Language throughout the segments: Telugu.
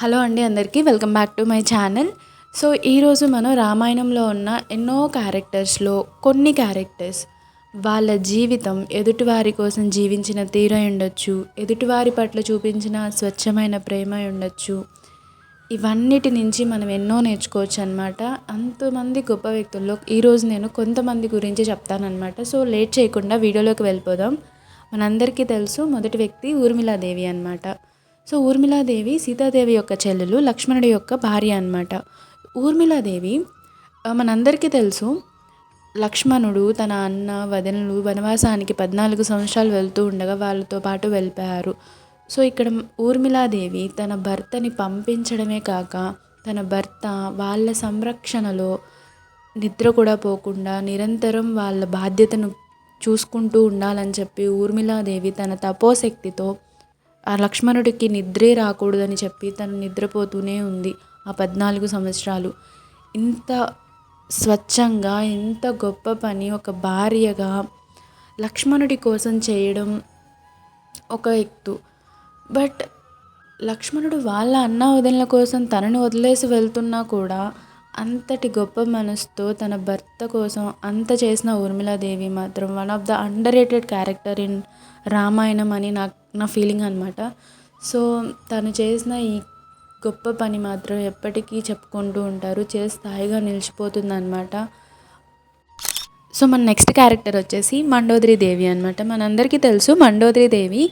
హలో అండి అందరికీ welcome back to my channel. So ఈరోజు మనం రామాయణంలో ఉన్న ఎన్నో క్యారెక్టర్స్లో కొన్ని క్యారెక్టర్స్ వాళ్ళ జీవితం ఎదుటివారి కోసం జీవించిన తీరై ఉండొచ్చు ఎదుటివారి పట్ల చూపించిన స్వచ్ఛమైన ప్రేమ ఉండొచ్చు. ఇవన్నిటి నుంచి మనం ఎన్నో నేర్చుకోవచ్చు అనమాట అంతమంది గొప్ప వ్యక్తుల్లో ఈరోజు నేను కొంతమంది గురించి చెప్తానమాట సో లేట్ చేయకుండా వీడియోలోకి వెళ్ళిపోదాం. మనందరికీ తెలుసు మొదటి వ్యక్తి ఊర్మిళాదేవి అన్నమాట. సో ఊర్మిళాదేవి సీతాదేవి యొక్క చెల్లెలు లక్ష్మణుడి యొక్క భార్య అన్నమాట. ఊర్మిళాదేవి మనందరికీ తెలుసు లక్ష్మణుడు తన అన్న వదనలు వనవాసానికి పద్నాలుగు సంవత్సరాలు వెళ్తూ ఉండగా వాళ్ళతో పాటు వెళ్ళిపోయారు. సో ఇక్కడ ఊర్మిళాదేవి తన భర్తని పంపించడమే కాక తన భర్త వాళ్ళ సంరక్షణలో నిద్ర కూడా పోకుండా నిరంతరం వాళ్ళ బాధ్యతను చూసుకుంటూ ఉండాలని చెప్పి ఊర్మిళాదేవి తన తపోశక్తితో ఆ లక్ష్మణుడికి నిద్రే రాకూడదని చెప్పి తను నిద్రపోతూనే ఉంది ఆ పద్నాలుగు సంవత్సరాలు. ఇంత స్వచ్ఛంగా ఇంత గొప్ప పని ఒక భార్యగా లక్ష్మణుడి కోసం చేయడం ఒక ఎత్తు. బట్ లక్ష్మణుడు వాళ్ళ అన్న వదినల కోసం తనని వదిలేసి వెళ్తున్నా కూడా అంతటి గొప్ప మనసుతో తన భర్త కోసం అంత చేసిన ఊర్మిళాదేవి మాత్రం one of the underrated character in Ramayanam అని నాకు నా ఫీలింగ్ అనమాట సో తను చేసిన ఈ గొప్ప పని మాత్రం ఎప్పటికీ చెప్పుకుంటూ ఉంటారు. చేసి స్థాయిగా నిలిచిపోతుంది అనమాట సో మన నెక్స్ట్ క్యారెక్టర్ వచ్చేసి మండోదరి దేవి అనమాట మనందరికీ తెలుసు మండోదరి దేవి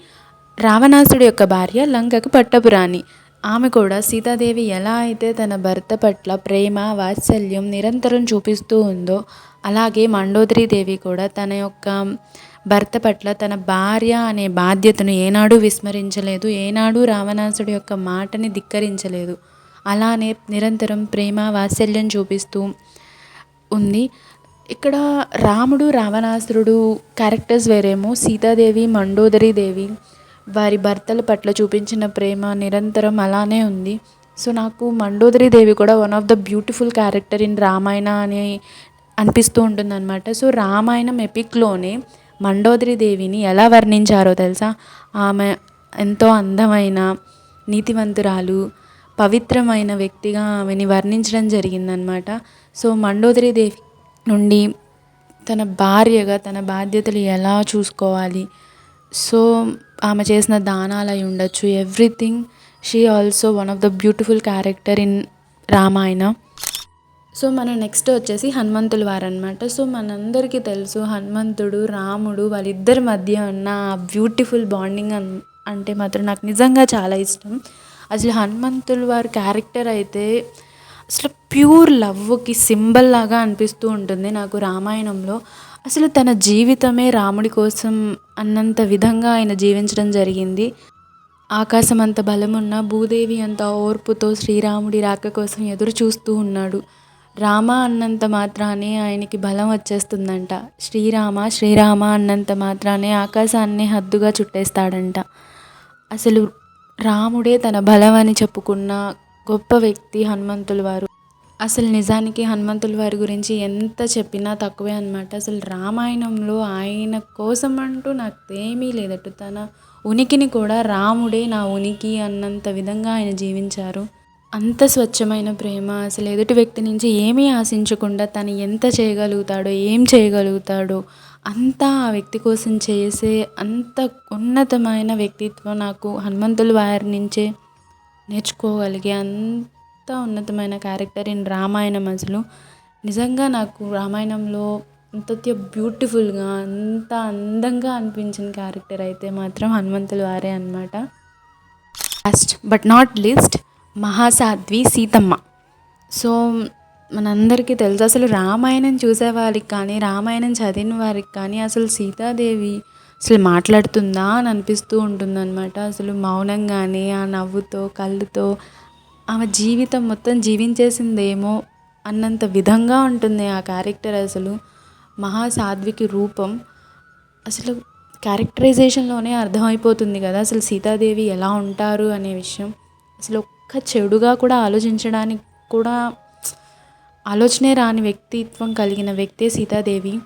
రావణాసుడి యొక్క భార్య లంకకు పట్టపురాణి. ఆమె కూడా సీతాదేవి ఎలా అయితే తన భర్త పట్ల ప్రేమ వాత్సల్యం నిరంతరం చూపిస్తూ ఉందో అలాగే మండోదరి దేవి కూడా తన యొక్క భర్త పట్ల తన భార్య అనే బాధ్యతను ఏనాడు విస్మరించలేదు ఏనాడు రావణాసుడి యొక్క మాటని ధిక్కరించలేదు. అలానే నిరంతరం ప్రేమ వాత్సల్యం చూపిస్తూ ఉంది. ఇక్కడ రాముడు రావణాసురుడు క్యారెక్టర్స్ వేరేమో సీతాదేవి మండోదరి దేవి వారి భర్తల పట్ల చూపించిన ప్రేమ నిరంతరం అలానే ఉంది. సో నాకు మండోదరి దేవి కూడా one of the beautiful character in Ramayana అని అనిపిస్తూ ఉంటుందన్నమాట. సో రామాయణం ఎపిక్లోనే మండోదరి దేవిని ఎలా వర్ణించారో తెలుసా? ఆమె ఎంతో అందమైన నీతివంతురాలు పవిత్రమైన వ్యక్తిగా ఆమెని వర్ణించడం జరిగిందనమాట సో మండోదరి దేవి నుండి తన భార్యగా తన బాధ్యతలు ఎలా చూసుకోవాలి? సో ఆమె చేసిన దానాలు అయి ఉండొచ్చు. Everything she also one of the beautiful character in Ramayana so మన నెక్స్ట్ వచ్చేసి హనుమంతుల వారు అనమాట సో మనందరికీ తెలుసు హనుమంతుడు రాముడు వాళ్ళిద్దరి మధ్య ఉన్న బ్యూటిఫుల్ బాండింగ్ అన్ అంటే మాత్రం నాకు నిజంగా చాలా ఇష్టం. అసలు హనుమంతుల వారి క్యారెక్టర్ అయితే అసలు ప్యూర్ లవ్కి సింబల్ లాగా అనిపిస్తూ ఉంటుంది నాకు రామాయణంలో. అసలు తన జీవితమే రాముడి కోసం అన్నంత విధంగా ఆయన జీవించడం జరిగింది. ఆకాశం అంత బలమున్న భూదేవి అంత ఓర్పుతో శ్రీరాముడి రాక కోసం ఎదురు చూస్తూ ఉన్నాడు. రామ అన్నంత మాత్రానే ఆయనకి బలం వచ్చేస్తుందంట. శ్రీరామ శ్రీరామ అన్నంత మాత్రానే ఆకాశాన్ని హద్దుగా చుట్టేస్తాడంట. అసలు రాముడే తన బలం అని చెప్పుకున్న గొప్ప వ్యక్తి హనుమంతుల వారు. అసలు నిజానికి హనుమంతుల వారి గురించి ఎంత చెప్పినా తక్కువే అనమాట అసలు రామాయణంలో ఆయన కోసం అంటూ నాకు ఏమీ లేదట్టు. తన ఉనికిని కూడా రాముడే నా ఉనికి అన్నంత విధంగా ఆయన జీవించారు. అంత స్వచ్ఛమైన ప్రేమ అసలు ఎదుటి వ్యక్తి నుంచి ఏమీ ఆశించకుండా తను ఎంత చేయగలుగుతాడో ఏం చేయగలుగుతాడో అంతా ఆ వ్యక్తి కోసం చేసే అంత ఉన్నతమైన వ్యక్తిత్వం నాకు హనుమంతుల వారి నుంచే నేర్చుకోగలిగే అంత ఉన్నతమైన క్యారెక్టర్ ఇన్ రామాయణం అసలు. నిజంగా నాకు రామాయణంలో అంత బ్యూటిఫుల్గా అంత అందంగా అనిపించిన క్యారెక్టర్ అయితే మాత్రం హనుమంతుల వారే అనమాట లాస్ట్ బట్ నాట్ లీస్ట్ మహాసాధ్వి సీతమ్మ. సో మనందరికీ తెలుసు అసలు రామాయణం చూసేవారికి కానీ రామాయణం చదివిన వారికి కానీ అసలు సీతాదేవి అసలు మాట్లాడుతుందా అని అనిపిస్తూ ఉంటుందన్నమాట. అసలు మౌనంగానే ఆ నవ్వుతో కళ్ళుతో ఆమె జీవితం మొత్తం జీవించేసిందేమో అన్నంత విధంగా ఉంటుంది ఆ క్యారెక్టర్ అసలు. మహాసాధ్వికి రూపం. అసలు క్యారెక్టరైజేషన్లోనే అర్థమైపోతుంది కదా అసలు సీతాదేవి ఎలా ఉంటారు అనే విషయం. అసలు ఒక్క చెడుగా కూడా ఆలోచించడానికి కూడా ఆలోచనే రాని వ్యక్తిత్వం కలిగిన వ్యక్తే సీతాదేవి.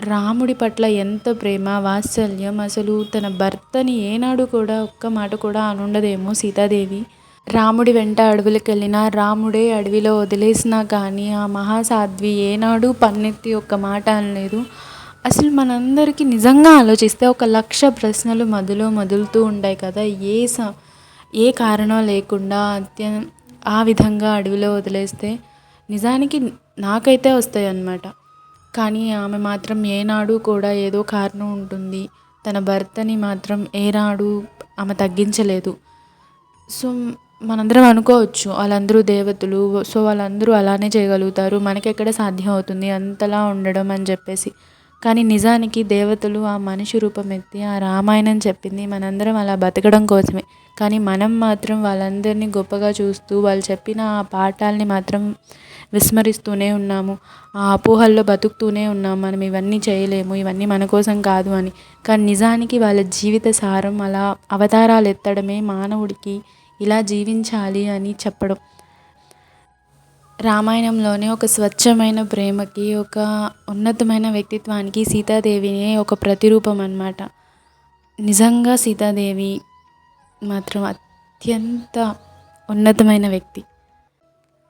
రాముడి పట్ల ఎంత ప్రేమ వాత్సల్యం అసలు తన భర్తని ఏనాడు కూడా ఒక్క మాట కూడా అనుండదేమో సీతాదేవి. రాముడి వెంట అడవులకెళ్ళినా రాముడే అడవిలో వదిలేసినా కానీ ఆ మహాసాధ్వి ఏనాడు పన్నెత్తి ఒక్క మాట అనలేదు. అసలు మనందరికీ నిజంగా ఆలోచిస్తే ఒక లక్ష ప్రశ్నలు మధులో మొదులుతూ ఉంటాయి కదా. ఏ స ఏ కారణం లేకుండా అత్య ఆ విధంగా అడవిలో వదిలేస్తే నిజానికి నాకైతే వస్తాయి అన్నమాట కానీ ఆమె మాత్రం ఏనాడు కూడా ఏదో కారణం ఉంటుంది. తన భర్తని మాత్రం ఏనాడు ఆమె తగ్గించలేదు. సో మనందరం అనుకోవచ్చు వాళ్ళందరూ దేవతలు సో వాళ్ళందరూ అలానే చేయగలుగుతారు మనకెక్కడ సాధ్యం అవుతుంది అంతలా ఉండడం అని చెప్పేసి. కానీ నిజానికి దేవతలు ఆ మనిషి రూపం ఎత్తి ఆ రామాయణం చెప్పింది మనందరం అలా బతకడం కోసమే. కానీ మనం మాత్రం వాళ్ళందరినీ గొప్పగా చూస్తూ వాళ్ళు చెప్పిన ఆ పాఠాలని మాత్రం విస్మరిస్తూనే ఉన్నాము. ఆ అపోహల్లో బతుకుతూనే ఉన్నాము. మనం ఇవన్నీ చేయలేము ఇవన్నీ మన కోసం కాదు అని. కానీ నిజానికి వాళ్ళ జీవిత సారం అలా అవతారాలు ఎత్తడమే మానవుడికి ఇలా జీవించాలి అని చెప్పడం. రామాయణంలోనే ఒక స్వచ్ఛమైన ప్రేమకి ఒక ఉన్నతమైన వ్యక్తిత్వానికి సీతాదేవినే ఒక ప్రతిరూపం అన్నమాట. నిజంగా సీతాదేవి మాత్రం అత్యంత ఉన్నతమైన వ్యక్తి.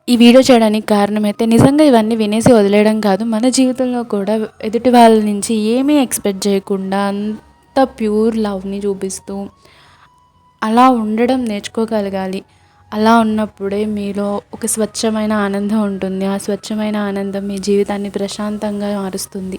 ఈ వీడియో చేయడానికి కారణమైతే నిజంగా ఇవన్నీ వినేసి వదిలేయడం కాదు మన జీవితంలో కూడా ఎదుటి వాళ్ళ నుంచి ఏమీ ఎక్స్పెక్ట్ చేయకుండా అంత ప్యూర్ లవ్ని చూపిస్తూ అలా ఉండడం నేర్చుకోగలగాలి. అలా ఉన్నప్పుడే మీలో ఒక స్వచ్ఛమైన ఆనందం ఉంటుంది. ఆ స్వచ్ఛమైన ఆనందం మీ జీవితాన్ని ప్రశాంతంగా మారుస్తుంది.